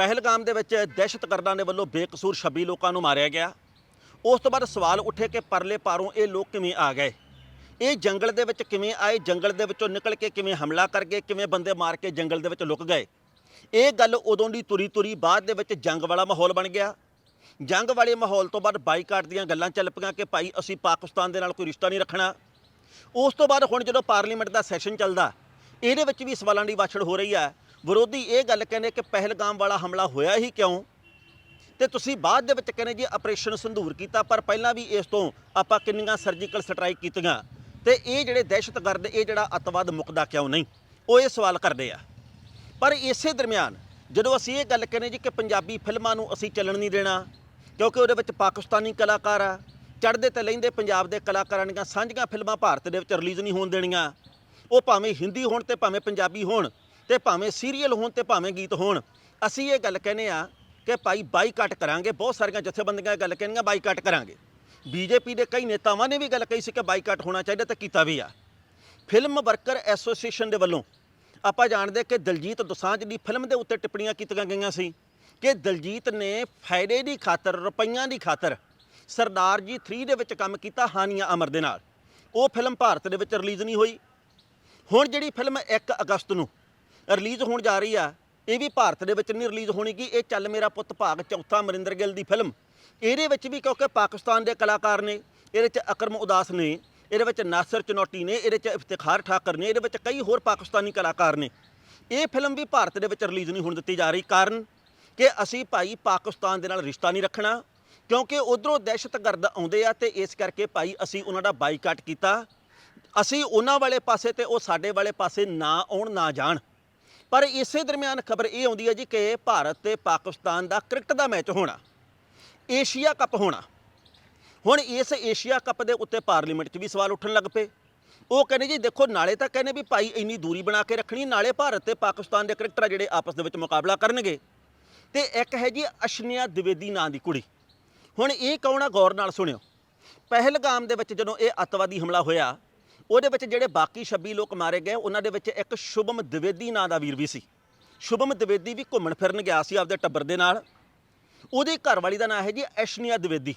ਪਹਿਲਗਾਮ ਦੇ ਵਿੱਚ ਦਹਿਸ਼ਤਗਰਦਾਂ ਦੇ ਵੱਲੋਂ ਬੇਕਸੂਰ 26 ਲੋਕਾਂ ਨੂੰ ਮਾਰਿਆ ਗਿਆ। ਉਸ ਤੋਂ ਬਾਅਦ ਸਵਾਲ ਉੱਠੇ ਕਿ ਪਰਲੇ ਪਾਰੋਂ ਇਹ ਲੋਕ ਕਿਵੇਂ ਆ ਗਏ? ਇਹ ਜੰਗਲ ਦੇ ਵਿੱਚ ਕਿਵੇਂ ਆਏ? ਜੰਗਲ ਦੇ ਵਿੱਚੋਂ ਨਿਕਲ ਕੇ ਕਿਵੇਂ ਹਮਲਾ ਕਰ ਗਏ? ਕਿਵੇਂ ਬੰਦੇ ਮਾਰ ਕੇ ਜੰਗਲ ਦੇ ਵਿੱਚ ਲੁਕ ਗਏ? ਇਹ ਗੱਲ ਉਦੋਂ ਦੀ ਤੁਰੀ ਤੁਰੀ ਬਾਅਦ ਦੇ ਵਿੱਚ ਜੰਗ ਵਾਲਾ ਮਾਹੌਲ ਬਣ ਗਿਆ। ਜੰਗ ਵਾਲੇ ਮਾਹੌਲ ਤੋਂ ਬਾਅਦ ਬਾਈਕਾਟ ਦੀਆਂ ਗੱਲਾਂ ਚੱਲ ਪਈਆਂ ਕਿ ਭਾਈ ਅਸੀਂ ਪਾਕਿਸਤਾਨ ਦੇ ਨਾਲ ਕੋਈ ਰਿਸ਼ਤਾ ਨਹੀਂ ਰੱਖਣਾ। ਉਸ ਤੋਂ ਬਾਅਦ ਹੁਣ ਜਦੋਂ ਪਾਰਲੀਮੈਂਟ ਦਾ ਸੈਸ਼ਨ ਚੱਲਦਾ, ਇਹਦੇ ਵਿੱਚ ਵੀ ਸਵਾਲਾਂ ਦੀ ਵਾਛੜ ਹੋ ਰਹੀ ਹੈ। ਵਿਰੋਧੀ ਇਹ ਗੱਲ ਕਹਿੰਦੇ ਕਿ ਪਹਿਲਗਾਮ ਵਾਲਾ ਹਮਲਾ ਹੋਇਆ ਹੀ ਕਿਉਂ? ਤੇ ਤੁਸੀਂ ਬਾਅਦ ਦੇ ਵਿੱਚ ਕਹਿੰਦੇ ਜੀ ਆਪਰੇਸ਼ਨ ਸੰਧੂਰ ਕੀਤਾ, ਪਰ ਪਹਿਲਾਂ ਵੀ ਇਸ ਤੋਂ ਆਪਾਂ ਕਿੰਨੀਆਂ ਸਰਜੀਕਲ ਸਟ੍ਰਾਈਕ ਕੀਤੀਆਂ। ਤੇ ਇਹ ਜਿਹੜੇ ਦਹਿਸ਼ਤਗਰਦ ਇਹ ਜਿਹੜਾ ਅੱਤਵਾਦ ਮੁਕਦਾ ਕਿਉਂ ਨਹੀਂ? ਉਹ ਇਹ ਸਵਾਲ ਕਰਦੇ ਆ। ਪਰ ਇਸੇ ਦਰਮਿਆਨ ਜਦੋਂ ਅਸੀਂ ਇਹ ਗੱਲ ਕਹਿੰਦੇ ਜੀ ਕਿ ਪੰਜਾਬੀ ਫਿਲਮਾਂ ਨੂੰ ਅਸੀਂ ਚੱਲਣ ਨਹੀਂ ਦੇਣਾ, ਕਿਉਂਕਿ ਉਹਦੇ ਵਿੱਚ ਪਾਕਿਸਤਾਨੀ ਕਲਾਕਾਰ ਆ, ਚੜ੍ਹਦੇ ਤੇ ਲੈਂਦੇ ਪੰਜਾਬ ਦੇ ਕਲਾਕਾਰਾਂ ਦੀਆਂ ਸਾਂਝੀਆਂ ਫਿਲਮਾਂ ਭਾਰਤ ਦੇ ਵਿੱਚ ਰਿਲੀਜ਼ ਨਹੀਂ ਹੋਣ ਦੇਣੀਆਂ। ਉਹ ਭਾਵੇਂ ਹਿੰਦੀ ਹੋਣ ਤੇ ਭਾਵੇਂ ਪੰਜਾਬੀ ਹੋਣ ਤੇ ਭਾਵੇਂ ਸੀਰੀਅਲ ਹੋਣ ਤੇ ਭਾਵੇਂ ਗੀਤ ਹੋਣ, ਅਸੀਂ ਇਹ ਗੱਲ ਕਹਿੰਦੇ ਆ ਕਿ ਭਾਈ ਬਾਈਕਾਟ ਕਰਾਂਗੇ, ਬਹੁਤ ਸਾਰੀਆਂ ਜਥੇਬੰਦੀਆਂ ਇਹ ਗੱਲ ਕਹਿੰਦੀਆਂ ਬਾਈਕਾਟ ਕਰਾਂਗੇ। ਬੀਜੇਪੀ ਦੇ ਕਈ ਨੇਤਾਵਾਂ ਨੇ ਵੀ ਗੱਲ ਕਹੀ ਸੀ ਕਿ ਬਾਈਕਾਟ ਹੋਣਾ ਚਾਹੀਦਾ ਤੇ ਕੀਤਾ ਵੀ ਆ। ਫਿਲਮ ਵਰਕਰ ਐਸੋਸੀਏਸ਼ਨ ਦੇ ਵੱਲੋਂ ਆਪਾਂ ਜਾਣਦੇ ਕਿ ਦਲਜੀਤ ਦੋਸਾਂਝ ਦੀ ਫਿਲਮ ਦੇ ਉੱਤੇ ਟਿੱਪਣੀਆਂ ਕੀਤੀਆਂ ਗਈਆਂ ਸੀ ਕਿ ਦਲਜੀਤ ਨੇ ਫਾਇਦੇ ਦੀ ਖਾਤਰ, ਰੁਪਈਆਂ ਦੀ ਖਾਤਰ ਸਰਦਾਰ ਜੀ 3 ਦੇ ਵਿੱਚ ਕੰਮ ਕੀਤਾ ਹਾਨੀਆਂ ਅਮਰ ਦੇ ਨਾਲ। ਉਹ ਫਿਲਮ ਭਾਰਤ ਦੇ ਵਿੱਚ ਰਿਲੀਜ਼ ਨਹੀਂ ਹੋਈ। ਹੁਣ ਜਿਹੜੀ ਫਿਲਮ 1 ਅਗਸਤ ਨੂੰ ਰਿਲੀਜ਼ ਹੋਣ ਜਾ ਰਹੀ ਆ। ਇਹ ਵੀ ਭਾਰਤ ਦੇ ਵਿੱਚ ਨਹੀਂ ਰਿਲੀਜ਼ ਹੋਣੀ ਕਿ ਇਹ ਚੱਲ ਮੇਰਾ ਪੁੱਤ ਭਾਗ ਚੌਥਾ ਅਮਰਿੰਦਰ ਗਿੱਲ ਦੀ ਫਿਲਮ। ਇਹਦੇ ਵਿੱਚ ਵੀ ਕਿਉਂਕਿ ਪਾਕਿਸਤਾਨ ਦੇ ਕਲਾਕਾਰ ਨੇ, ਇਹਦੇ ਚ ਅਕਰਮ ਉਦਾਸ ਨੇ, ਇਹਦੇ ਵਿੱਚ ਨਾਸਰ ਚਨੋਟੀ ਨੇ, ਇਹਦੇ ਚ ਇਫਤਿਖਾਰ ਠਾਕਰ ਨੇ, ਇਹਦੇ ਵਿੱਚ ਕਈ ਹੋਰ ਪਾਕਿਸਤਾਨੀ ਕਲਾਕਾਰ ਨੇ। ਇਹ ਫਿਲਮ ਵੀ ਭਾਰਤ ਦੇ ਵਿੱਚ ਰਿਲੀਜ਼ ਨਹੀਂ ਹੋਣ ਦਿੱਤੀ ਜਾ ਰਹੀ ਕਾਰਨ ਕਿ ਅਸੀਂ ਭਾਈ ਪਾਕਿਸਤਾਨ ਦੇ ਨਾਲ ਰਿਸ਼ਤਾ ਨਹੀਂ ਰੱਖਣਾ, ਕਿਉਂਕਿ ਉਧਰੋਂ ਦਹਿਸ਼ਤਗਰਦ ਆਉਂਦੇ ਆ ਤੇ ਇਸ ਕਰਕੇ ਭਾਈ ਅਸੀਂ ਉਹਨਾਂ ਦਾ ਬਾਈਕਾਟ ਕੀਤਾ। ਅਸੀਂ ਉਹਨਾਂ ਵਾਲੇ ਪਾਸੇ ਤੇ ਉਹ ਸਾਡੇ ਵਾਲੇ ਪਾਸੇ ਨਾ ਆਉਣ, ਨਾ ਜਾਣ। ਪਰ ਇਸੇ ਦਰਮਿਆਨ ਖਬਰ ਇਹ ਆਉਂਦੀ ਹੈ ਜੀ ਕਿ ਭਾਰਤ ਤੇ ਪਾਕਿਸਤਾਨ ਦਾ ਕ੍ਰਿਕਟ ਦਾ ਮੈਚ ਹੋਣਾ, ਏਸ਼ੀਆ ਕੱਪ ਹੋਣਾ। ਹੁਣ ਇਸ ਏਸ਼ੀਆ ਕੱਪ ਦੇ ਉੱਤੇ ਪਾਰਲੀਮੈਂਟ 'ਚ ਵੀ ਸਵਾਲ ਉੱਠਣ ਲੱਗ ਪਏ। ਉਹ ਕਹਿੰਦੇ ਜੀ, ਦੇਖੋ, ਨਾਲੇ ਤਾਂ ਕਹਿੰਦੇ ਵੀ ਭਾਈ ਇੰਨੀ ਦੂਰੀ ਬਣਾ ਕੇ ਰੱਖਣੀ, ਨਾਲੇ ਭਾਰਤ ਤੇ ਪਾਕਿਸਤਾਨ ਦੇ ਕ੍ਰਿਕਟਰ ਜਿਹੜੇ ਆਪਸ ਦੇ ਵਿੱਚ ਮੁਕਾਬਲਾ ਕਰਨਗੇ। ਤੇ ਇੱਕ ਹੈ ਜੀ ਅਸ਼ਨੀਆ ਦਿਵੇਦੀ ਨਾਂ ਦੀ ਕੁੜੀ। ਹੁਣ ਇਹ ਕੌਣ ਆ? ਗੌਰ ਨਾਲ ਸੁਣਿਓ। ਪਹਿਲਗਾਮ ਦੇ ਵਿੱਚ ਜਦੋਂ ਇਹ ਅੱਤਵਾਦੀ ਹਮਲਾ ਹੋਇਆ ਉਹਦੇ ਵਿੱਚ ਜਿਹੜੇ ਬਾਕੀ 26 ਲੋਕ ਮਾਰੇ ਗਏ, ਉਹਨਾਂ ਦੇ ਵਿੱਚ ਇੱਕ ਸ਼ੁਭਮ ਦਿਵੇਦੀ ਨਾਂ ਦਾ ਵੀਰ ਵੀ ਸੀ। ਸ਼ੁਭਮ ਦਿਵੇਦੀ ਵੀ ਘੁੰਮਣ ਫਿਰਨ ਗਿਆ ਸੀ ਆਪਦੇ ਟੱਬਰ ਦੇ ਨਾਲ। ਉਹਦੀ ਘਰਵਾਲੀ ਦਾ ਨਾਂ ਹੈ ਜੀ ਐਸ਼ਨੀਆ ਦਿਵੇਦੀ।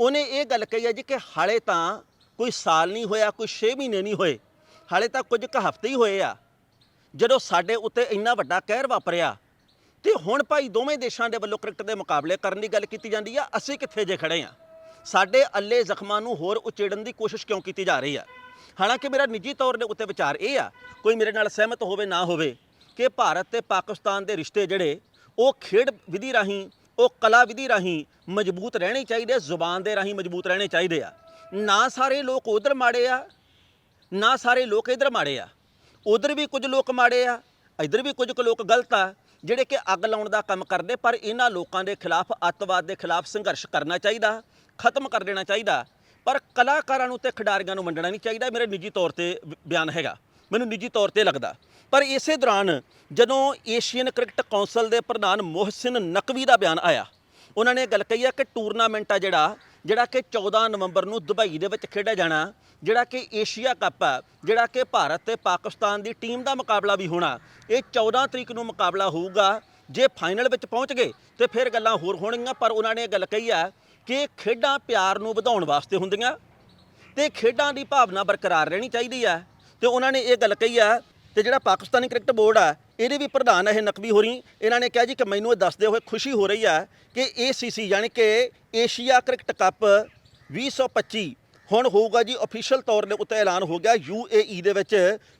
ਉਹਨੇ ਇਹ ਗੱਲ ਕਹੀ ਹੈ ਜੀ ਕਿ ਹਾਲੇ ਤਾਂ ਕੋਈ ਸਾਲ ਨਹੀਂ ਹੋਇਆ, ਕੋਈ 6 ਮਹੀਨੇ ਨਹੀਂ ਹੋਏ, ਹਾਲੇ ਤਾਂ ਕੁਝ ਕੁ ਹਫ਼ਤੇ ਹੀ ਹੋਏ ਆ। ਜਦੋਂ ਸਾਡੇ ਉੱਤੇ ਇੰਨਾ ਵੱਡਾ ਕਹਿਰ ਵਾਪਰਿਆ, ਤੇ ਹੁਣ ਭਾਈ ਦੋਵੇਂ ਦੇਸ਼ਾਂ ਦੇ ਵੱਲੋਂ ਕ੍ਰਿਕਟ ਦੇ ਮੁਕਾਬਲੇ ਕਰਨ ਦੀ ਗੱਲ ਕੀਤੀ ਜਾਂਦੀ ਆ, ਅਸੀਂ ਕਿੱਥੇ ਜੇ ਖੜੇ ਆ? ਸਾਡੇ ਅੱਲੇ ਜ਼ਖਮਾਂ ਨੂੰ ਹੋਰ ਉਚੇੜਨ ਦੀ ਕੋਸ਼ਿਸ਼ ਕਿਉਂ ਕੀਤੀ ਜਾ ਰਹੀ ਆ? ਹਾਲਾਂਕਿ ਮੇਰਾ ਨਿੱਜੀ ਤੌਰ ਦੇ ਉੱਤੇ ਵਿਚਾਰ ਇਹ ਆ, ਕੋਈ ਮੇਰੇ ਨਾਲ ਸਹਿਮਤ ਹੋਵੇ ਨਾ ਹੋਵੇ, ਕਿ ਭਾਰਤ ਤੇ ਪਾਕਿਸਤਾਨ ਦੇ ਰਿਸ਼ਤੇ ਜਿਹੜੇ, ਉਹ ਖੇਡ ਵਿਧੀ ਰਾਹੀਂ, ਉਹ ਕਲਾ ਵਿਧੀ ਰਾਹੀਂ ਮਜ਼ਬੂਤ ਰਹਿਣੇ ਚਾਹੀਦੇ ਜ਼ੁਬਾਨ ਦੇ ਰਾਹੀਂ ਮਜ਼ਬੂਤ ਰਹਿਣੇ ਚਾਹੀਦੇ ਆ। ਨਾ ਸਾਰੇ ਲੋਕ ਉਧਰ ਮਾੜੇ ਆ, ਨਾ ਸਾਰੇ ਲੋਕ ਇਧਰ ਮਾੜੇ ਆ। ਉਧਰ ਵੀ ਕੁਝ ਲੋਕ ਮਾੜੇ ਆ, ਇਧਰ ਵੀ ਕੁਝ ਕੁ ਲੋਕ ਗਲਤ ਆ, ਜਿਹੜੇ ਕਿ ਅੱਗ ਲਾਉਣ ਦਾ ਕੰਮ ਕਰਦੇ, ਪਰ ਇਹਨਾਂ ਲੋਕਾਂ ਦੇ ਖਿਲਾਫ ਅੱਤਵਾਦ ਦੇ ਖਿਲਾਫ ਸੰਘਰਸ਼ ਕਰਨਾ ਚਾਹੀਦਾ, ਖਤਮ ਕਰ ਦੇਣਾ ਚਾਹੀਦਾ। ਪਰ ਕਲਾਕਾਰਾਂ ਨੂੰ ਤੇ ਖਿਡਾਰੀਆਂ ਨੂੰ ਮੰਨਣਾ ਨਹੀਂ ਚਾਹੀਦਾ ਮੇਰੇ ਨਿੱਜੀ ਤੌਰ ਤੇ ਬਿਆਨ ਹੈਗਾ। ਮੈਨੂੰ ਨਿੱਜੀ ਤੌਰ ਤੇ ਲੱਗਦਾ। ਪਰ ਇਸੇ ਦੌਰਾਨ ਜਦੋਂ ਏਸ਼ੀਅਨ ਕ੍ਰਿਕਟ ਕੌਂਸਲ ਦੇ ਪ੍ਰਧਾਨ ਮੋਹਸਿਨ ਨਕਵੀ ਦਾ ਬਿਆਨ ਆਇਆ, ਉਹਨਾਂ ਨੇ ਗੱਲ ਕਹੀ ਆ ਕਿ ਟੂਰਨਾਮੈਂਟ ਆ ਜਿਹੜਾ ਜਿਹੜਾ ਕਿ 14 ਨਵੰਬਰ ਨੂੰ ਦੁਬਈ ਦੇ ਵਿੱਚ ਖੇਡਿਆ ਜਾਣਾ, ਜਿਹੜਾ ਕਿ ਏਸ਼ੀਆ ਕੱਪ ਆ ਜਿਹੜਾ ਕਿ ਭਾਰਤ ਤੇ ਪਾਕਿਸਤਾਨ ਦੀ ਟੀਮ ਦਾ ਮੁਕਾਬਲਾ ਵੀ ਹੋਣਾ, ਇਹ 14 ਤਰੀਕ ਨੂੰ ਮੁਕਾਬਲਾ ਹੋਊਗਾ, ਜੇ ਫਾਈਨਲ ਵਿੱਚ ਪਹੁੰਚ ਗਏ ਤੇ ਫਿਰ ਗੱਲਾਂ ਹੋਰ ਹੋਣਗੀਆਂ, ਪਰ ਉਹਨਾਂ ਨੇ ਇਹ ਗੱਲ ਕਹੀ ਆ ਕਿ ਖੇਡਾਂ ਪਿਆਰ ਨੂੰ ਵਧਾਉਣ ਵਾਸਤੇ ਹੁੰਦੀਆਂ ਤੇ ਖੇਡਾਂ ਦੀ ਭਾਵਨਾ ਬਰਕਰਾਰ ਰਹਿਣੀ ਚਾਹੀਦੀ ਆ ਤੇ ਉਹਨਾਂ ਨੇ ਇਹ ਗੱਲ ਕਹੀ ਆ ਤੇ ਜਿਹੜਾ ਪਾਕਿਸਤਾਨੀ ਕ੍ਰਿਕਟ ਬੋਰਡ ਆ ਇਹਦੇ ਵੀ ਪ੍ਰਧਾਨ ਇਹ ਨਕਵੀ ਹੋਰੀ, ਇਹਨਾਂ ਨੇ ਕਿਹਾ ਜੀ ਕਿ ਮੈਨੂੰ ਇਹ ਦੱਸਦੇ ਹੋਏ ਖੁਸ਼ੀ ਹੋ ਰਹੀ ਆ ਕਿ ਏਸੀਸੀ ਯਾਨੀ ਕਿ ਏਸ਼ੀਆ ਕ੍ਰਿਕਟ ਕੱਪ 2025 ਹੁਣ ਹੋਊਗਾ ਜੀ ਅਫੀਸ਼ੀਅਲ ਤੌਰ ਦੇ ਉੱਤੇ ਐਲਾਨ ਹੋ ਗਿਆ। ਯੂਏਈ ਦੇ ਵਿੱਚ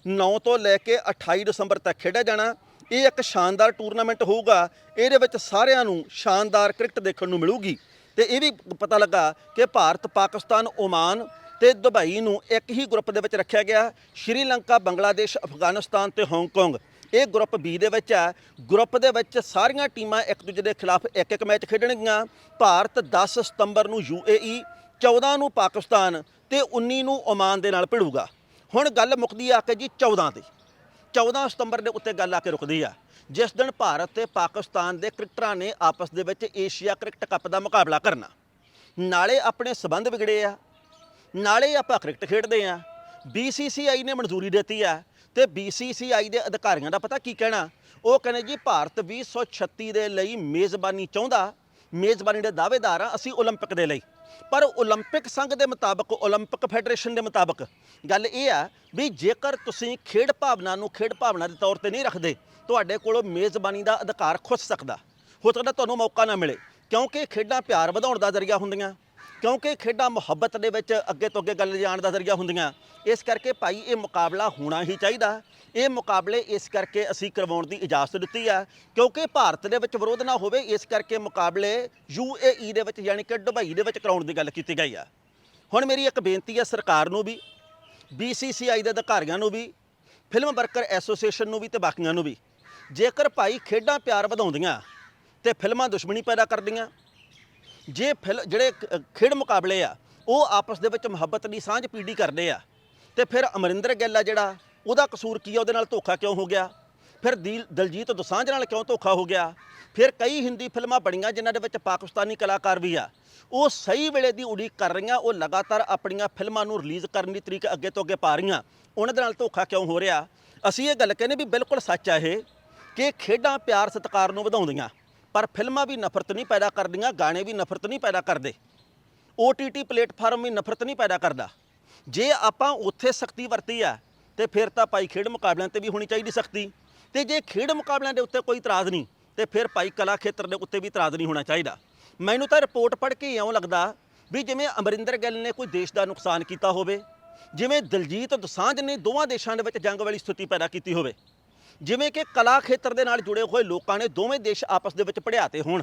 9 ਤੋਂ ਲੈ ਕੇ 28 ਦਸੰਬਰ ਤੱਕ ਖੇਡਿਆ ਜਾਣਾ। ਇਹ ਇੱਕ ਸ਼ਾਨਦਾਰ ਟੂਰਨਾਮੈਂਟ ਹੋਊਗਾ। ਇਹਦੇ ਵਿੱਚ ਸਾਰਿਆਂ ਨੂੰ ਸ਼ਾਨਦਾਰ ਕ੍ਰਿਕਟ ਦੇਖਣ ਨੂੰ ਮਿਲੂਗੀ। ਤੇ ਇਹ ਵੀ ਪਤਾ ਲੱਗਾ ਕਿ ਭਾਰਤ, ਪਾਕਿਸਤਾਨ, ਓਮਾਨ ਤੇ ਦੁਬਈ ਨੂੰ ਇੱਕ ਹੀ ਗਰੁੱਪ ਦੇ ਵਿੱਚ ਰੱਖਿਆ ਗਿਆ। ਸ਼੍ਰੀਲੰਕਾ, ਬੰਗਲਾਦੇਸ਼, ਅਫਗਾਨਿਸਤਾਨ ਤੇ ਹਾਂਗਕਾਂਗ। ਇਹ ਗਰੁੱਪ ਬੀ ਦੇ ਵਿੱਚ ਹੈ। ਗਰੁੱਪ ਦੇ ਵਿੱਚ ਸਾਰੀਆਂ ਟੀਮਾਂ ਇੱਕ ਦੂਜੇ ਦੇ ਖਿਲਾਫ ਇੱਕ ਇੱਕ ਮੈਚ ਖੇਡਣਗੀਆਂ। ਭਾਰਤ 10 ਸਤੰਬਰ ਨੂੰ ਯੂਏਈ 14 ਨੂੰ ਪਾਕਿਸਤਾਨ ਤੇ 19 ਨੂੰ ਓਮਾਨ ਦੇ ਨਾਲ ਭਿੜੂਗਾ। ਹੁਣ ਗੱਲ ਮੁੱਕਦੀ ਆ ਕੇ ਜੀ 14 ਤੇ। 14 ਸਤੰਬਰ ਦੇ ਉੱਤੇ ਗੱਲ ਆ ਕੇ ਰੁਕਦੀ ਆ। ਜਿਸ ਦਿਨ ਭਾਰਤ ਤੇ ਪਾਕਿਸਤਾਨ ਦੇ ਕ੍ਰਿਕਟਰਾਂ ਨੇ ਆਪਸ ਦੇ ਵਿੱਚ ਏਸ਼ੀਆ ਕ੍ਰਿਕਟ ਕੱਪ ਦਾ ਮੁਕਾਬਲਾ ਕਰਨਾ ਨਾਲੇ ਆਪਣੇ ਸਬੰਧ ਵਿਗੜੇ ਆ ਨਾਲੇ ਆਪਾਂ ਕ੍ਰਿਕਟ ਖੇਡਦੇ ਆ BCCI ਨੇ ਮਨਜ਼ੂਰੀ ਦਿੱਤੀ ਆ ਤੇ BCCI ਦੇ ਅਧਿਕਾਰੀਆਂ ਦਾ ਪਤਾ ਕੀ ਕਹਿਣਾ ਉਹ ਕਹਿੰਦੇ ਜੀ ਭਾਰਤ 2036 ਦੇ ਲਈ ਮੇਜ਼ਬਾਨੀ ਚਾਹੁੰਦਾ ਮੇਜ਼ਬਾਨੀ ਦੇ ਦਾਅਵੇਦਾਰ ਆ ਅਸੀਂ 올림픽 ਦੇ ਲਈ ਪਰ 올림픽 ਸੰਘ ਦੇ ਮੁਤਾਬਕ 올림픽 ਫੈਡਰੇਸ਼ਨ ਦੇ ਮੁਤਾਬਕ ਗੱਲ ਇਹ ਆ ਵੀ ਜੇਕਰ ਤੁਸੀਂ ਖੇਡ ਭਾਵਨਾ ਨੂੰ ਖੇਡ ਭਾਵਨਾ ਦੇ ਤੌਰ ਤੇ ਨਹੀਂ ਰੱਖਦੇ ਤੁਹਾਡੇ ਕੋਲੋਂ ਮੇਜ਼ਬਾਨੀ ਦਾ ਅਧਿਕਾਰ ਖੁੱਸ ਸਕਦਾ। ਹੋ ਸਕਦਾ ਤੁਹਾਨੂੰ ਮੌਕਾ ਨਾ ਮਿਲੇ, ਕਿਉਂਕਿ ਖੇਡਾਂ ਪਿਆਰ ਵਧਾਉਣ ਦਾ ਜ਼ਰੀਆ ਹੁੰਦੀਆਂ, ਕਿਉਂਕਿ ਖੇਡਾਂ ਮੁਹੱਬਤ ਦੇ ਵਿੱਚ ਅੱਗੇ ਤੋਂ ਅੱਗੇ ਗੱਲ ਜਾਣ ਦਾ ਜ਼ਰੀਆ ਹੁੰਦੀਆਂ। ਇਸ ਕਰਕੇ ਭਾਈ, ਇਹ ਮੁਕਾਬਲਾ ਹੋਣਾ ਹੀ ਚਾਹੀਦਾ। ਇਹ ਮੁਕਾਬਲੇ ਇਸ ਕਰਕੇ ਅਸੀਂ ਕਰਵਾਉਣ ਦੀ ਇਜਾਜ਼ਤ ਦਿੱਤੀ ਆ, ਕਿਉਂਕਿ ਭਾਰਤ ਦੇ ਵਿੱਚ ਵਿਰੋਧ ਨਾ ਹੋਵੇ, ਇਸ ਕਰਕੇ ਮੁਕਾਬਲੇ ਯੂਏਈ ਦੇ ਵਿੱਚ ਯਾਨੀ ਕਿ ਦੁਬਈ ਦੇ ਵਿੱਚ ਕਰਾਉਣ ਦੀ ਗੱਲ ਕੀਤੀ ਗਈ ਆ। ਹੁਣ ਮੇਰੀ ਇੱਕ ਬੇਨਤੀ ਹੈ ਸਰਕਾਰ ਨੂੰ ਵੀ BCCI ਦੇ ਅਧਿਕਾਰੀਆਂ ਨੂੰ ਵੀ, ਫਿਲਮ ਵਰਕਰ ਐਸੋਸੀਏਸ਼ਨ ਨੂੰ ਵੀ ਤੇ ਬਾਕੀਆਂ ਨੂੰ ਵੀ। ਜੇਕਰ ਭਾਈ ਖੇਡਾਂ ਪਿਆਰ ਵਧਾਉਂਦੀਆਂ ਤੇ ਫਿਲਮਾਂ ਦੁਸ਼ਮਣੀ ਪੈਦਾ ਕਰਦੀਆਂ, ਜੇ ਫਿਲ, ਜਿਹੜੇ ਖੇਡ ਮੁਕਾਬਲੇ ਆ, ਉਹ ਆਪਸ ਦੇ ਵਿੱਚ ਮੁਹੱਬਤ ਦੀ ਸਾਂਝ ਪੀੜੀ ਕਰਦੇ ਆ, ਤੇ ਫਿਰ ਅਮਰਿੰਦਰ ਗਿੱਲ ਆ ਜਿਹੜਾ, ਉਹਦਾ ਕਸੂਰ ਕੀ ਆ? ਉਹਦੇ ਨਾਲ ਧੋਖਾ ਕਿਉਂ ਹੋ ਗਿਆ? ਫਿਰ ਦਿਲ ਦਲਜੀਤ ਦੋਸਾਂਝ ਨਾਲ ਕਿਉਂ ਧੋਖਾ ਹੋ ਗਿਆ? ਫਿਰ ਕਈ ਹਿੰਦੀ ਫਿਲਮਾਂ ਬਣੀਆਂ ਜਿਨ੍ਹਾਂ ਦੇ ਵਿੱਚ ਪਾਕਿਸਤਾਨੀ ਕਲਾਕਾਰ ਵੀ ਆ। ਉਹ ਸਹੀ ਵੇਲੇ ਦੀ ਉਡੀਕ ਕਰ ਰਹੀਆਂ, ਉਹ ਲਗਾਤਾਰ ਆਪਣੀਆਂ ਫਿਲਮਾਂ ਨੂੰ ਰਿਲੀਜ਼ ਕਰਨ ਦੀ ਤਰੀਕ ਅੱਗੇ ਤੋਂ ਅੱਗੇ ਪਾ ਰਹੀਆਂ। ਉਹਨਾਂ ਦੇ ਨਾਲ ਧੋਖਾ ਕਿਉਂ ਹੋ ਰਿਹਾ? ਅਸੀਂ ਇਹ ਗੱਲ ਕਹਿੰਦੇ ਵੀ ਬਿਲਕੁਲ ਸੱਚ ਆ ਇਹ। ਕਿ ਖੇਡਾਂ ਪਿਆਰ ਸਤਿਕਾਰ ਨੂੰ ਵਧਾਉਂਦੀਆਂ, ਪਰ ਫਿਲਮਾਂ ਵੀ ਨਫ਼ਰਤ ਨਹੀਂ ਪੈਦਾ ਕਰਦੀਆਂ, ਗਾਣੇ ਵੀ ਨਫ਼ਰਤ ਨਹੀਂ ਪੈਦਾ ਕਰਦੇ। OTT ਪਲੇਟਫਾਰਮ ਵੀ ਨਫ਼ਰਤ ਨਹੀਂ ਪੈਦਾ ਕਰਦਾ। ਜੇ ਆਪਾਂ ਉੱਥੇ ਸਖਤੀ ਵਰਤੀ ਆ, ਤੇ ਫਿਰ ਤਾਂ ਭਾਈ ਖੇਡ ਮੁਕਾਬਲਿਆਂ ਤੇ ਵੀ ਹੋਣੀ ਚਾਹੀਦੀ ਸਖਤੀ। ਤੇ ਜੇ ਖੇਡ ਮੁਕਾਬਲਿਆਂ ਦੇ ਉੱਤੇ ਕੋਈ ਇਤਰਾਜ਼ ਨਹੀਂ, ਤੇ ਫਿਰ ਭਾਈ ਕਲਾ ਖੇਤਰ ਦੇ ਉੱਤੇ ਵੀ ਇਤਰਾਜ਼ ਨਹੀਂ ਹੋਣਾ ਚਾਹੀਦਾ। ਮੈਨੂੰ ਤਾਂ ਰਿਪੋਰਟ ਪੜ੍ਹ ਕੇ ਇਉਂ ਲੱਗਦਾ ਵੀ ਜਿਵੇਂ ਅਮਰਿੰਦਰ ਗਿੱਲ ਨੇ ਕੋਈ ਦੇਸ਼ ਦਾ ਨੁਕਸਾਨ ਕੀਤਾ ਹੋਵੇ, ਜਿਵੇਂ ਦਲਜੀਤ ਦੁਸਾਂਝ ਨੇ ਦੋਵਾਂ ਦੇਸ਼ਾਂ ਦੇ ਵਿੱਚ ਜੰਗ ਵਾਲੀ ਸਥਿਤੀ ਪੈਦਾ ਕੀਤੀ ਹੋਵੇ ਜਿਵੇਂ ਕਿ ਕਲਾ ਖੇਤਰ ਦੇ ਨਾਲ ਜੁੜੇ ਹੋਏ ਲੋਕਾਂ ਨੇ ਦੋਵੇਂ ਦੇਸ਼ ਆਪਸ ਦੇ ਵਿੱਚ ਪੜਿਆਤੇ ਹੋਣ।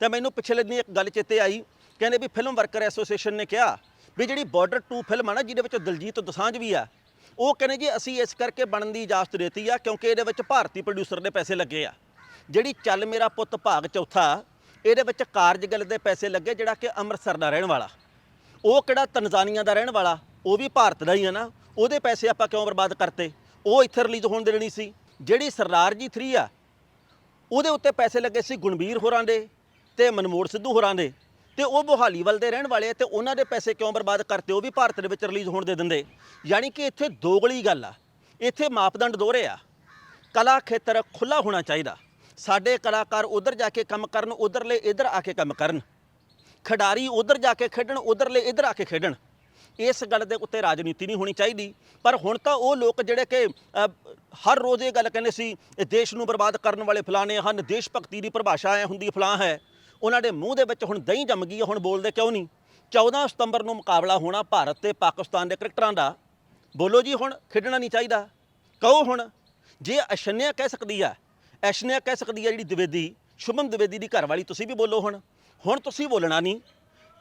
ਤਾਂ ਮੈਨੂੰ ਪਿਛਲੇ ਦਿਨ ਇੱਕ ਗੱਲ ਚੇਤੇ ਆਈ, ਕਹਿੰਦੇ ਵੀ ਫਿਲਮ ਵਰਕਰ ਐਸੋਸੀਏਸ਼ਨ ਨੇ ਕਿਹਾ ਵੀ ਜਿਹੜੀ ਬਾਰਡਰ 2 ਫਿਲਮ ਆ ਨਾ, ਜਿਹਦੇ ਵਿੱਚ ਦਲਜੀਤ ਦੋਸਾਂਝ ਵੀ ਆ, ਉਹ ਕਹਿੰਦੇ ਜੀ ਅਸੀਂ ਇਸ ਕਰਕੇ ਬਣਨ ਦੀ ਇਜਾਜ਼ਤ ਦਿੱਤੀ ਆ ਕਿਉਂਕਿ ਇਹਦੇ ਵਿੱਚ ਭਾਰਤੀ ਪ੍ਰੋਡਿਊਸਰ ਦੇ ਪੈਸੇ ਲੱਗੇ ਆ। ਜਿਹੜੀ ਚੱਲ ਮੇਰਾ ਪੁੱਤ ਭਾਗ ਚੌਥਾ, ਇਹਦੇ ਵਿੱਚ ਕਾਰਜਗਲ ਦੇ ਪੈਸੇ ਲੱਗੇ ਜਿਹੜਾ ਕਿ ਅੰਮ੍ਰਿਤਸਰ ਦਾ ਰਹਿਣ ਵਾਲਾ। ਉਹ ਕਿਹੜਾ ਤਨਜ਼ਾਨੀਆ ਦਾ ਰਹਿਣ ਵਾਲਾ, ਉਹ ਵੀ ਭਾਰਤ ਦਾ ਹੀ ਹੈ ਨਾ, ਉਹਦੇ ਪੈਸੇ ਆਪਾਂ ਕਿਉਂ ਬਰਬਾਦ ਕਰਤੇ? ਉਹ ਇੱਥੇ ਰਿਲੀਜ਼ ਹੋਣ ਦੇਣੀ ਸੀ। ਜਿਹੜੀ ਸਰਦਾਰ ਜੀ 3 ਆ, ਉਹਦੇ ਉੱਤੇ ਪੈਸੇ ਲੱਗੇ ਸੀ ਗੁਣਵੀਰ ਹੋਰਾਂ ਦੇ ਤੇ ਮਨਮੋੜ ਸਿੱਧੂ ਹੋਰਾਂ ਦੇ ਤੇ ਉਹ ਬੋਹਾਲੀ ਵੱਲ ਦੇ ਰਹਿਣ ਵਾਲੇ ਆ ਤੇ ਉਹਨਾਂ ਦੇ ਪੈਸੇ ਕਿਉਂ ਬਰਬਾਦ ਕਰਤੇ, ਉਹ ਵੀ ਭਾਰਤ ਦੇ ਵਿੱਚ ਰਿਲੀਜ਼ ਹੋਣ ਦੇ ਦਿੰਦੇ। ਯਾਨੀ ਕਿ ਇੱਥੇ ਦੋਗਲੀ ਗੱਲ ਆ, ਇੱਥੇ ਮਾਪਦੰਡ ਦੋਹਰੇ ਆ। ਕਲਾ ਖੇਤਰ ਖੁੱਲਾ ਹੋਣਾ ਚਾਹੀਦਾ। ਸਾਡੇ ਕਲਾਕਾਰ ਉਧਰ ਜਾ ਕੇ ਕੰਮ ਕਰਨ, ਉਧਰਲੇ ਇੱਧਰ ਆ ਕੇ ਕੰਮ ਕਰਨ। ਖਿਡਾਰੀ ਉਧਰ ਜਾ ਕੇ ਖੇਡਣ, ਉਧਰਲੇ ਇੱਧਰ ਆ ਕੇ ਖੇਡਣ। ਇਸ ਗੱਲ ਦੇ ਉੱਤੇ ਰਾਜਨੀਤੀ ਨਹੀਂ ਹੋਣੀ ਚਾਹੀਦੀ। ਪਰ ਹੁਣ ਤਾਂ ਉਹ ਲੋਕ ਜਿਹੜੇ ਕਿ ਹਰ ਰੋਜ਼ ਇਹ ਗੱਲ ਕਹਿੰਦੇ ਸੀ ਇਹ ਦੇਸ਼ ਨੂੰ ਬਰਬਾਦ ਕਰਨ ਵਾਲੇ ਫਲਾਣੇ ਹਨ ਦੇਸ਼ ਭਗਤੀ ਦੀ ਪਰਿਭਾਸ਼ਾ ਐ ਹੁੰਦੀ ਫਲਾਂ ਹੈ। ਉਹਨਾਂ ਦੇ ਮੂੰਹ ਦੇ ਵਿੱਚ ਹੁਣ ਦਹੀਂ ਜੰਮ ਗਈ ਹੈ, ਹੁਣ ਬੋਲਦੇ ਕਿਉਂ ਨਹੀਂ? 14 ਸਤੰਬਰ ਨੂੰ ਮੁਕਾਬਲਾ ਹੋਣਾ ਭਾਰਤ ਤੇ ਪਾਕਿਸਤਾਨ ਦੇ ਕ੍ਰਿਕਟਰਾਂ ਦਾ। ਬੋਲੋ ਜੀ ਹੁਣ ਖੇਡਣਾ ਨਹੀਂ ਚਾਹੀਦਾ। ਕਹੋ ਹੁਣ ਜੇ ਅਸ਼ਨਿਆ ਕਹਿ ਸਕਦੀ ਆ ਐਸ਼ਨਿਆ ਕਹਿ ਸਕਦੀ ਆ ਜਿਹੜੀ ਦਵੇਦੀ ਸ਼ੁਭਮ ਦਵੇਦੀ ਦੀ ਘਰ ਵਾਲੀ ਤੁਸੀਂ ਵੀ ਬੋਲੋ ਹੁਣ। ਹੁਣ ਤੁਸੀਂ ਬੋਲਣਾ ਨਹੀਂ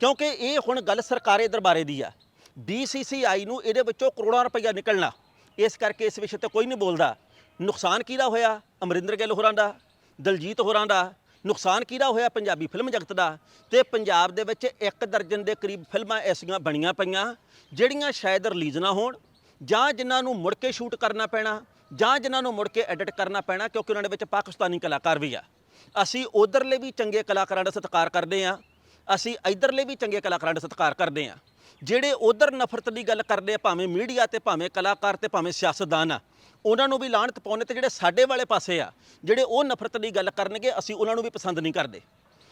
ਕਿਉਂਕਿ ਇਹ ਹੁਣ ਗੱਲ ਸਰਕਾਰੇ ਦਰਬਾਰੇ ਦੀ ਆ। BCCI ਨੂੰ ਇਹਦੇ ਵਿੱਚੋਂ ਕਰੋੜਾਂ ਰੁਪਈਆ ਨਿਕਲਣਾ। ਇਸ ਕਰਕੇ ਇਸ ਵਿਸ਼ੇ ਤੇ ਕੋਈ ਨਹੀਂ ਬੋਲਦਾ। ਨੁਕਸਾਨ ਕਿਹਦਾ ਹੋਇਆ? ਅਮਰਿੰਦਰ ਗਿੱਲ ਹੋਰਾਂ ਦਾ, ਦਲਜੀਤ ਹੋਰਾਂ ਦਾ। ਨੁਕਸਾਨ ਕਿਹਦਾ ਹੋਇਆ? ਪੰਜਾਬੀ ਫਿਲਮ ਜਗਤ ਦਾ। ਤੇ ਪੰਜਾਬ ਦੇ ਵਿੱਚ ਇੱਕ ਦਰਜਨ ਦੇ ਕਰੀਬ ਫਿਲਮਾਂ ਐਸੀਆਂ ਬਣੀਆਂ ਪਈਆਂ, ਜਿਹੜੀਆਂ ਸ਼ਾਇਦ ਰਿਲੀਜ਼ ਨਾ ਹੋਣ, ਜਾਂ ਜਿਨ੍ਹਾਂ ਨੂੰ ਮੁੜ ਕੇ ਸ਼ੂਟ ਕਰਨਾ ਪੈਣਾ, ਜਾਂ ਜਿਨ੍ਹਾਂ ਨੂੰ ਮੁੜ ਕੇ ਐਡਿਟ ਕਰਨਾ ਪੈਣਾ, ਕਿਉਂਕਿ ਉਹਨਾਂ ਦੇ ਵਿੱਚ ਪਾਕਿਸਤਾਨੀ ਕਲਾਕਾਰ ਵੀ ਆ। ਅਸੀਂ ਉਧਰਲੇ ਵੀ ਚੰਗੇ ਕਲਾਕਾਰਾਂ ਦਾ ਸਤਿਕਾਰ ਕਰਦੇ ਆ। ਅਸੀਂ ਇਧਰਲੇ ਵੀ ਚੰਗੇ ਕਲਾਕਾਰਾਂ ਦਾ ਸਤਿਕਾਰ ਕਰਦੇ ਆ ਜਿਹੜੇ ਉਧਰ ਨਫ਼ਰਤ ਦੀ ਗੱਲ ਕਰਦੇ ਆ, ਭਾਵੇਂ ਮੀਡੀਆ ਤੇ, ਭਾਵੇਂ ਕਲਾਕਾਰ ਤੇ, ਭਾਵੇਂ ਸਿਆਸਤਦਾਨ ਆ, ਉਹਨਾਂ ਨੂੰ ਵੀ ਲਾਹਣਤ ਪਾਉਣੇ ਤੇ ਜਿਹੜੇ ਸਾਡੇ ਵਾਲੇ ਪਾਸੇ ਆ, ਜਿਹੜੇ ਉਹ ਨਫ਼ਰਤ ਦੀ ਗੱਲ ਕਰਨਗੇ, ਅਸੀਂ ਉਹਨਾਂ ਨੂੰ ਵੀ ਪਸੰਦ ਨਹੀਂ ਕਰਦੇ।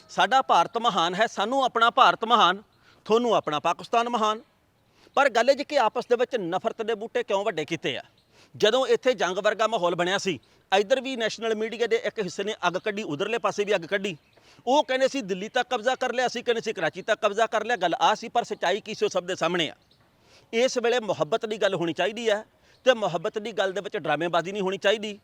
ਸਾਡਾ ਭਾਰਤ ਮਹਾਨ ਹੈ, ਸਾਨੂੰ ਆਪਣਾ ਭਾਰਤ ਮਹਾਨ, ਤੁਹਾਨੂੰ ਆਪਣਾ ਪਾਕਿਸਤਾਨ ਮਹਾਨ। ਪਰ ਗੱਲ ਇਹ ਜੀ ਕਿ ਆਪਸ ਦੇ ਵਿੱਚ ਨਫ਼ਰਤ ਦੇ ਬੂਟੇ ਕਿਉਂ ਵੱਡੇ ਕੀਤੇ ਆ? ਜਦੋਂ ਇੱਥੇ ਜੰਗ ਵਰਗਾ ਮਾਹੌਲ ਬਣਿਆ ਸੀ, ਇੱਧਰ ਵੀ ਨੈਸ਼ਨਲ ਮੀਡੀਆ ਦੇ ਇੱਕ ਹਿੱਸੇ ਨੇ ਅੱਗ ਕੱਢੀ, ਉਧਰਲੇ ਪਾਸੇ ਵੀ ਅੱਗ ਕੱਢੀ। ਉਹ ਕਹਿੰਦੇ ਸੀ, ਦਿੱਲੀ ਤੱਕ ਕਬਜ਼ਾ ਕਰ ਲਿਆ ਅਸੀਂ ਕਹਿੰਦੇ ਸੀ ਕਰਾਚੀ ਤੱਕ ਕਬਜ਼ਾ ਕਰ ਲਿਆ, ਗੱਲ ਆ ਸੀ, ਪਰ ਸੱਚਾਈ ਕੀ ਸੀ ਉਹ ਸਭ ਦੇ ਸਾਹਮਣੇ ਆ। ਇਸ ਵੇਲੇ ਮੁਹੱਬਤ ਦੀ ਗੱਲ ਹੋਣੀ ਚਾਹੀਦੀ ਹੈ ਤੇ ਮੁਹੱਬਤ ਦੀ ਗੱਲ ਦੇ ਵਿੱਚ ਡਰਾਮੇਬਾਜ਼ੀ ਨਹੀਂ ਹੋਣੀ ਚਾਹੀਦੀ।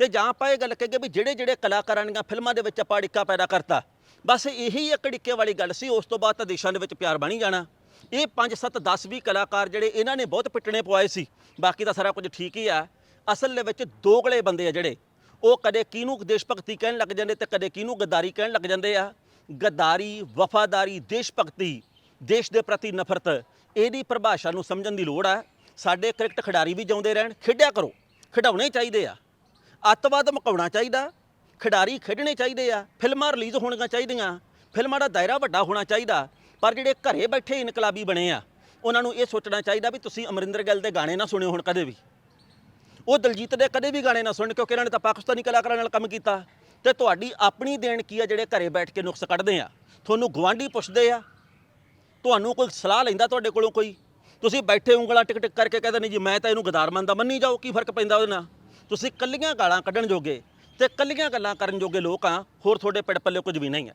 ਤੇ ਜਾਂ ਆਪਾਂ ਇਹ ਗੱਲ ਕਹੀਏ ਵੀ ਜਿਹੜੇ ਜਿਹੜੇ ਕਲਾਕਾਰਾਂ ਦੀਆਂ ਫਿਲਮਾਂ ਦੇ ਵਿੱਚ ਆਪਾਂ ਅੜਿੱਕਾ ਪੈਦਾ ਕਰਤਾ, ਬਸ ਇਹੀ ਇੱਕ ਅੜਿੱਕੇ ਵਾਲੀ ਗੱਲ ਸੀ, ਉਸ ਤੋਂ ਬਾਅਦ ਤਾਂ ਦੇਸ਼ਾਂ ਦੇ ਵਿੱਚ ਪਿਆਰ ਬਣੀ ਜਾਣਾ। ਇਹ 5 7 10 20 ਕਲਾਕਾਰ ਜਿਹੜੇ ਇਹਨਾਂ ਨੇ ਬਹੁਤ ਪਿੱਟਣੇ ਪਵਾਏ ਸੀ। ਬਾਕੀ ਤਾਂ ਸਾਰਾ ਕੁਝ ਠੀਕ ਹੀ ਆ। ਅਸਲ ਦੇ ਵਿੱਚ ਦੋਗਲੇ ਬੰਦੇ ਆ ਜਿਹੜੇ। ਉਹ ਕਦੇ ਕਿਹਨੂੰ ਦੇਸ਼ ਭਗਤੀ ਕਹਿਣ ਲੱਗ ਜਾਂਦੇ ਤੇ ਕਦੇ ਕਿਹਨੂੰ ਗੱਦਾਰੀ ਕਹਿਣ ਲੱਗ ਜਾਂਦੇ ਆ। ਗੱਦਾਰੀ, ਵਫਾਦਾਰੀ ਦੇਸ਼ ਭਗਤੀ ਦੇਸ਼ ਦੇ ਪ੍ਰਤੀ ਨਫ਼ਰਤ, ਇਹਦੀ ਪਰਿਭਾਸ਼ਾ ਨੂੰ ਸਮਝਣ ਦੀ ਲੋੜ ਆ। ਸਾਡੇ ਕ੍ਰਿਕਟ ਖਿਡਾਰੀ ਵੀ ਜਿਉਂਦੇ ਰਹਿਣ, ਖੇਡਿਆ ਕਰੋ। ਖਿਡਾਉਣੇ ਚਾਹੀਦੇ ਆ। ਅੱਤਵਾਦ ਮੁਕਾਉਣਾ ਚਾਹੀਦਾ। ਖਿਡਾਰੀ ਖੇਡਣੇ ਚਾਹੀਦੇ ਆ। ਫਿਲਮਾਂ ਰਿਲੀਜ਼ ਹੋਣੀਆਂ ਚਾਹੀਦੀਆਂ। ਫਿਲਮਾਂ ਦਾ ਦਾਇਰਾ ਵੱਡਾ ਹੋਣਾ ਚਾਹੀਦਾ। ਪਰ ਜਿਹੜੇ ਘਰੇ ਬੈਠੇ ਇਨਕਲਾਬੀ ਬਣੇ ਆ, ਉਹਨਾਂ ਨੂੰ ਇਹ ਸੋਚਣਾ ਚਾਹੀਦਾ ਵੀ ਤੁਸੀਂ ਅਮਰਿੰਦਰ ਗਿੱਲ ਦੇ ਗਾਣੇ ਨਾ ਸੁਣਿਓ ਹੁਣ ਕਦੇ ਵੀ। ਉਹ ਦਲਜੀਤ ਦੇ ਕਦੇ ਵੀ ਗਾਣੇ ਨਾ ਸੁਣ ਕਿਉਂਕਿ ਇਹਨਾਂ ਨੇ ਤਾਂ ਪਾਕਿਸਤਾਨੀ ਕਲਾਕਾਰਾਂ ਨਾਲ ਕੰਮ ਕੀਤਾ। ਤੇ ਤੁਹਾਡੀ ਆਪਣੀ ਦੇਣ ਕੀ ਆ ਜਿਹੜੇ ਘਰੇ ਬੈਠ ਕੇ ਨੁਕਸ ਕੱਢਦੇ ਆ? ਤੁਹਾਨੂੰ ਗਵਾਂਢੀ ਪੁੱਛਦੇ ਆ? ਤੁਹਾਨੂੰ ਕੋਈ ਸਲਾਹ ਲੈਂਦਾ ਤੁਹਾਡੇ ਕੋਲੋਂ ਕੋਈ? ਤੁਸੀਂ ਬੈਠੇ ਉਂਗਲਾਂ ਟਿਕ ਟਿਕ ਕਰਕੇ ਕਹਿੰਦੇ ਨਹੀਂ ਜੀ, ਮੈਂ ਤਾਂ ਇਹਨੂੰ ਗਦਾਰ ਮੰਨਦਾ ਮੰਨੀ ਜਾਓ ਕੀ ਫ਼ਰਕ ਪੈਂਦਾ ਉਹਦੇ ਨਾਲ? ਤੁਸੀਂ ਕੱਲੀਆਂ ਗਾਲਾਂ ਕੱਢਣ ਜੋਗੇ ਤੇ ਕੱਲੀਆਂ ਗੱਲਾਂ ਕਰਨ ਜੋਗੇ ਲੋਕ ਆ, ਹੋਰ ਤੁਹਾਡੇ ਪਿੜ ਪੱਲੇ ਕੁਝ ਵੀ ਨਹੀਂ ਹੈ।